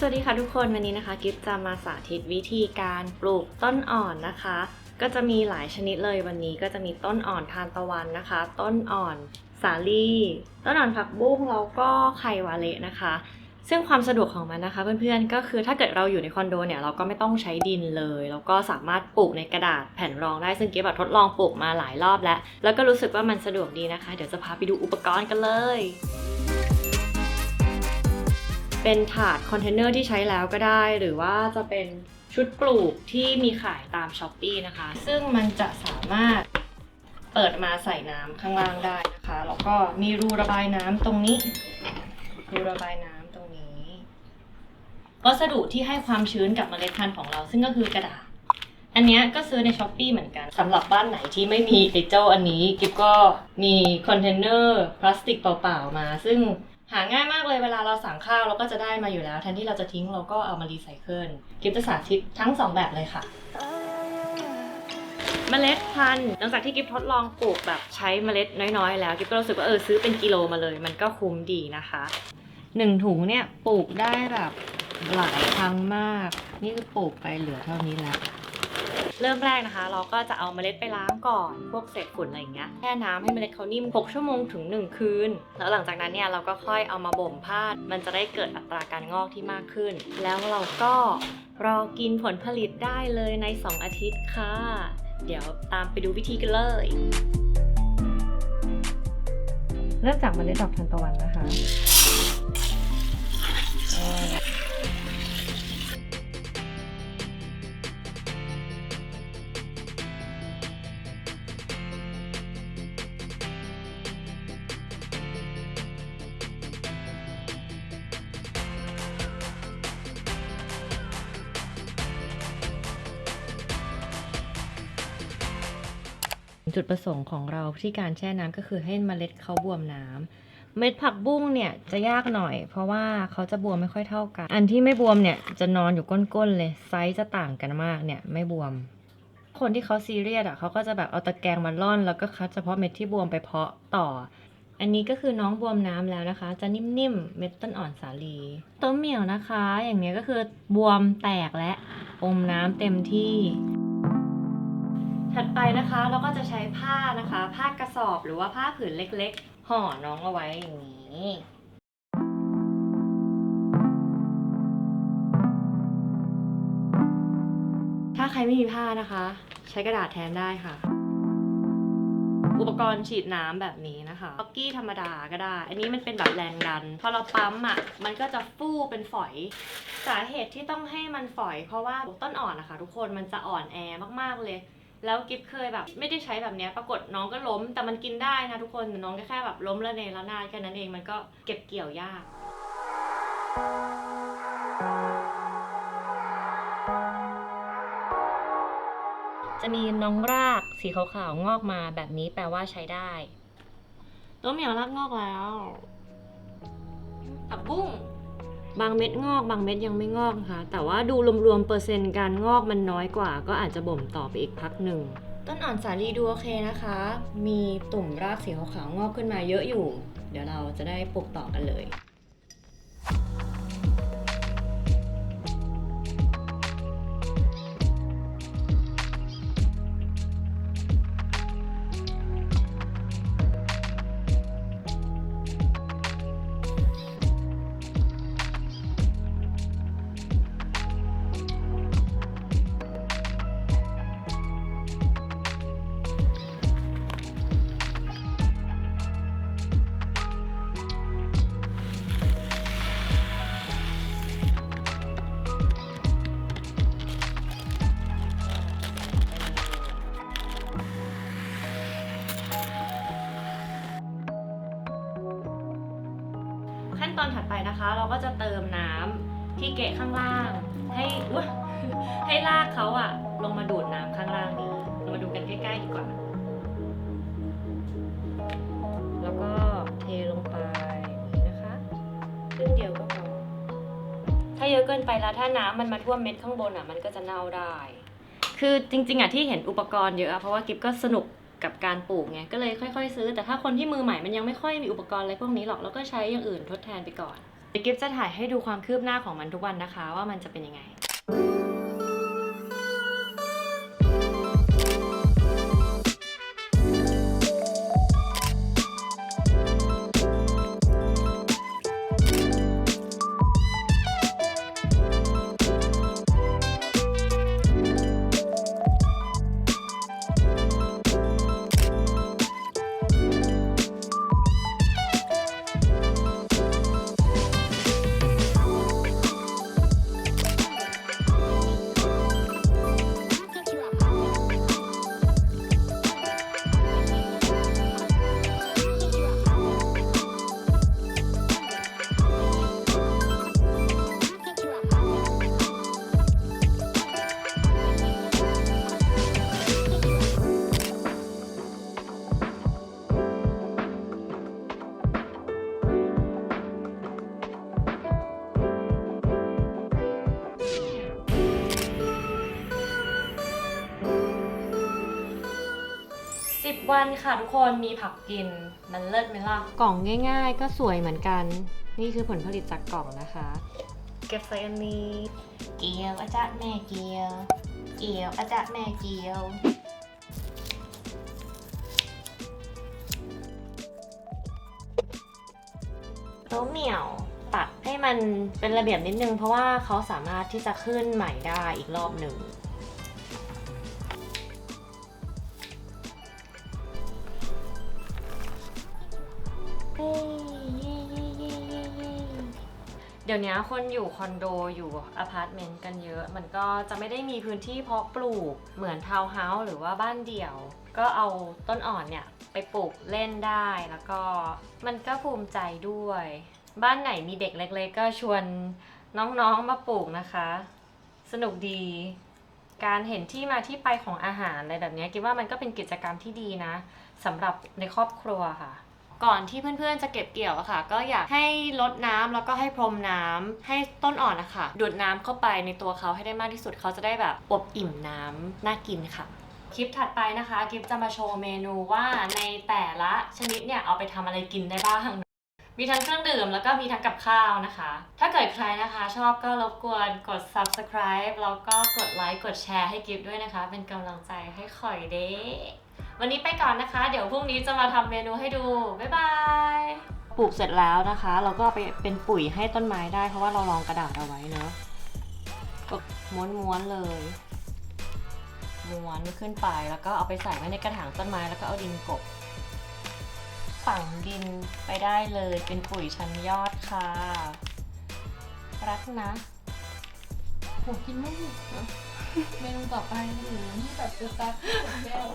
สวัสดีค่ะทุกคนวันนี้นะคะ กิฟจะมาสาธิตวิธีการปลูกต้นอ่อนนะคะ ก็จะมีหลายชนิดเลยวันนี้ก็จะมีต้นอ่อนทานตะวันนะคะ ต้นอ่อนสาลี่ ต้นอ่อนผักบุ้งแล้วก็ไข่วาเละนะคะ ซึ่งความสะดวกของมันนะคะเพื่อนๆก็คือถ้าเกิดเราอยู่ในคอนโดเนี่ยเราก็ไม่ต้องใช้ดินเลย แล้วก็สามารถปลูกในกระดาษแผ่นรองได้ซึ่งกิฟแบบทดลองปลูกมาหลายรอบแล้ว แล้วก็รู้สึกว่ามันสะดวกดีนะคะ เดี๋ยวจะพาไปดูอุปกรณ์กันเลย เป็นถาดคอนเทนเนอร์ที่ใช้แล้วก็ได้ หรือว่าจะเป็นชุดปลูกที่มีขายตามช้อปปีนะคะ ซึ่งมันจะสามารถเปิดมาใส่น้ำข้างล่างได้นะคะ แล้วก็มีรูระบายน้ำตรงนี้ รูระบายน้ำตรงนี้ วัสดุที่ให้ความชื้นกับเมล็ดพันธุ์ของเรา ซึ่งก็คือกระดาษ อันนี้ก็ซื้อในช้อปปีเหมือนกันสำหรับบ้านไหนที่ไม่มีไอเจ้าอันนี้ กิฟก็มีคอนเทนเนอร์พลาสติกเปล่าๆมา ซึ่ง หาง่ายมากเลยเวลาเราสั่งข้าวเราก็จะได้มาอยู่แล้ว แทนที่เราจะทิ้งเราก็เอามารีไซเคิลกิฟจะสาธิตทั้งสองแบบเลยค่ะเมล็ดพันธุ์หลังจากที่กิฟทดลองปลูกแบบใช้เมล็ดน้อยๆ แล้วกิฟก็รู้สึกว่าเออซื้อเป็นกิโลมาเลย มันก็คุ้มดีนะคะหนึ่งถุงเนี่ยปลูกได้แบบหลายครั้งมาก นี่คือปลูกไปเหลือเท่านี้แล้ว เริ่มแรกนะคะ เราก็จะเอาเมล็ดไปล้างก่อนพวกเศษฝุ่นอะไรอย่างเงี้ยแช่น้ำให้เมล็ดเขานิ่ม 6 ชั่วโมงถึง 1 คืน แล้วหลังจากนั้นเนี่ยเราก็ค่อยเอามาบ่มพามันจะได้เกิดอัตราการงอกที่มากขึ้น แล้วเราก็รอกินผลผลิตได้เลยใน 2 อาทิตย์ค่ะ เดี๋ยวตามไปดูวิธีกันเลยเริ่มจากเมล็ดดอกทานตะวันนะคะ จุดประสงค์ของเราที่การแช่น้ำก็คือให้เมล็ดเขาบวมน้ำเม็ดผักบุ้งเนี่ยจะยากหน่อย เพราะว่าเขาจะบวมไม่ค่อยเท่ากัน อันที่ไม่บวมเนี่ยจะนอนอยู่ก้นๆเลยไซส์จะต่างกันมากเนี่ยไม่บวม คนที่เขาซีเรียสอะเขาก็จะแบบเอาตะแกรงมาล่อนแล้วก็คัดเฉพาะเม็ดที่บวมไปเพาะต่อ อันนี้ก็คือน้องบวมน้ำแล้วนะคะ จะนิ่มๆเม็ดต้นอ่อนสาลีต้นเหมี่ยวนะคะ อย่างเนี้ยก็คือบวมแตกและอมน้ำเต็มที่ ถัดไปนะคะเราก็จะใช้ผ้านะคะ ผ้ากระสอบหรือว่าผ้าผืนเล็กๆ ห่อน้องเอาไว้อย่างนี้ถ้าใครไม่มีผ้านะคะ ใช้กระดาษแทนได้ค่ะ อุปกรณ์ฉีดน้ำแบบนี้นะคะป๊อกกี้ธรรมดาก็ได้ อันนี้มันเป็นแบบแรงดัน พอเราปั๊มอะมันก็จะฟู่เป็นฝอย สาเหตุที่ต้องให้มันฝอย เพราะว่าต้นอ่อนนะคะ ทุกคนมันจะอ่อนแอมากๆเลย แล้วกิฟเคยแบบ ไม่ได้ใช้แบบเนี้ยปรากฏน้องก็ล้ม แต่มันกินได้นะทุกคนแต่น้องก็แค่แบบล้มละเนระนาดแค่นั้นเองมันก็เก็บเกี่ยวยากจะมีน้องรากสีขาวๆงอกมาแบบนี้แปลว่าใช้ได้ต้นเหมียวรากงอกแล้วผักบุ้ง บางเม็ดงอก บางเม็ดยังไม่งอกนะคะแต่ว่าดูรวมๆเปอร์เซ็นต์การงอกมันน้อยกว่า ก็อาจจะบ่มต่อไปอีกพักหนึ่งต้นอ่อนสาลีดูโอเคนะคะ มีตุ่มรากสีขาวๆงอกขึ้นมาเยอะอยู่ เดี๋ยวเราจะได้ปลูกต่อกันเลย เกะข้างล่าง ให้อุ๊ยให้รากเขาอะลงมาดูดน้ำข้างล่างนี้เรามาดูกันใกล้ๆดีกว่า แล้วก็เทลงไปอย่างนี้นะคะครึ่งเดียวก็พอถ้าเยอะเกินไปแล้วถ้าน้ำมันมาท่วมเม็ดข้างบนอะมันก็จะเน่าได้ คือจริง ๆอะที่เห็นอุปกรณ์เยอะอะเพราะว่ากิฟก็สนุกกับการปลูกไงก็เลยค่อย ๆ ซื้อ แต่ถ้าคนที่มือใหม่มันยังไม่ค่อยมีอุปกรณ์อะไรพวกนี้หรอกแล้วก็ใช้อย่างอื่นทดแทนไปก่อน เดี๋ยวกิฟจะถ่ายให้ดูความคืบหน้าของมันทุกวันนะคะ ว่ามันจะเป็นยังไง วันค่ะทุกคนมีผักกินมันเลิศไหมล่ะ กล่องง่ายๆ ก็สวยเหมือนกัน นี่คือผลผลิตจากกล่องนะคะ เก็บใส่อันนี้ เกียวอาจารย์แม่เกียว เกียวอาจารย์แม่เกียว แล้วเหมี่ยวตัดให้มันเป็นระเบียบนิดนึง เพราะว่าเขาสามารถที่จะขึ้นใหม่ได้อีกรอบหนึ่ง เดี๋ยวนี้คนอยู่คอนโดอยู่อพาร์ตเมนต์กันเยอะ มันก็จะไม่ได้มีพื้นที่เพาะปลูกเหมือนทาวน์เฮาส์หรือว่าบ้านเดี่ยว ก็เอาต้นอ่อนเนี่ยไปปลูกเล่นได้แล้วก็มันก็ภูมิใจด้วย บ้านไหนมีเด็กเล็กๆ ก็ชวนน้องๆมาปลูกนะคะ สนุกดี การเห็นที่มาที่ไปของอาหารอะไรแบบนี้คิดว่ามันก็เป็นกิจกรรมที่ดีนะสำหรับในครอบครัวค่ะ ก่อนที่เพื่อนๆจะเก็บเกี่ยวอะค่ะ ก็อยากให้ลดน้ำแล้วก็ให้พรมน้ำให้ต้นอ่อนนะคะดูดน้ำเข้าไปในตัวเขาให้ได้มากที่สุดเขาจะได้แบบอบอิ่มน้ำน่ากินค่ะคลิปถัดไปนะคะกิฟจะมาโชว์เมนูว่าในแต่ละชนิดเนี่ยเอาไปทำอะไรกินได้บ้าง มีทั้งเครื่องดื่มแล้วก็มีทั้งกับข้าวนะคะ ถ้าเกิดใครนะคะชอบก็รบกวนกด subscribe แล้วก็กดไลค์กดแชร์ให้กิฟด้วยนะคะ เป็นกำลังใจให้ข่อยเด้ วันนี้ไปก่อนนะคะ เดี๋ยวพรุ่งนี้จะมาทำเมนูให้ดู บ๊ายบาย ปลูกเสร็จแล้วนะคะ เราก็เอาไปเป็นปุ๋ยให้ต้นไม้ได้ เพราะว่าเรารองกระดาษเอาไว้เนอะก็ม้วนๆเลย ม้วนขึ้นไปแล้วก็เอาไปใส่ไว้ในกระถางต้นไม้แล้วก็เอาดินกบฝังดินไปได้เลยเป็นปุ๋ยชั้นยอดค่ะ รักนะผมกินไม่หยุดนะเมนูต่อไปหรือนี่แบบจะตัดแก้ว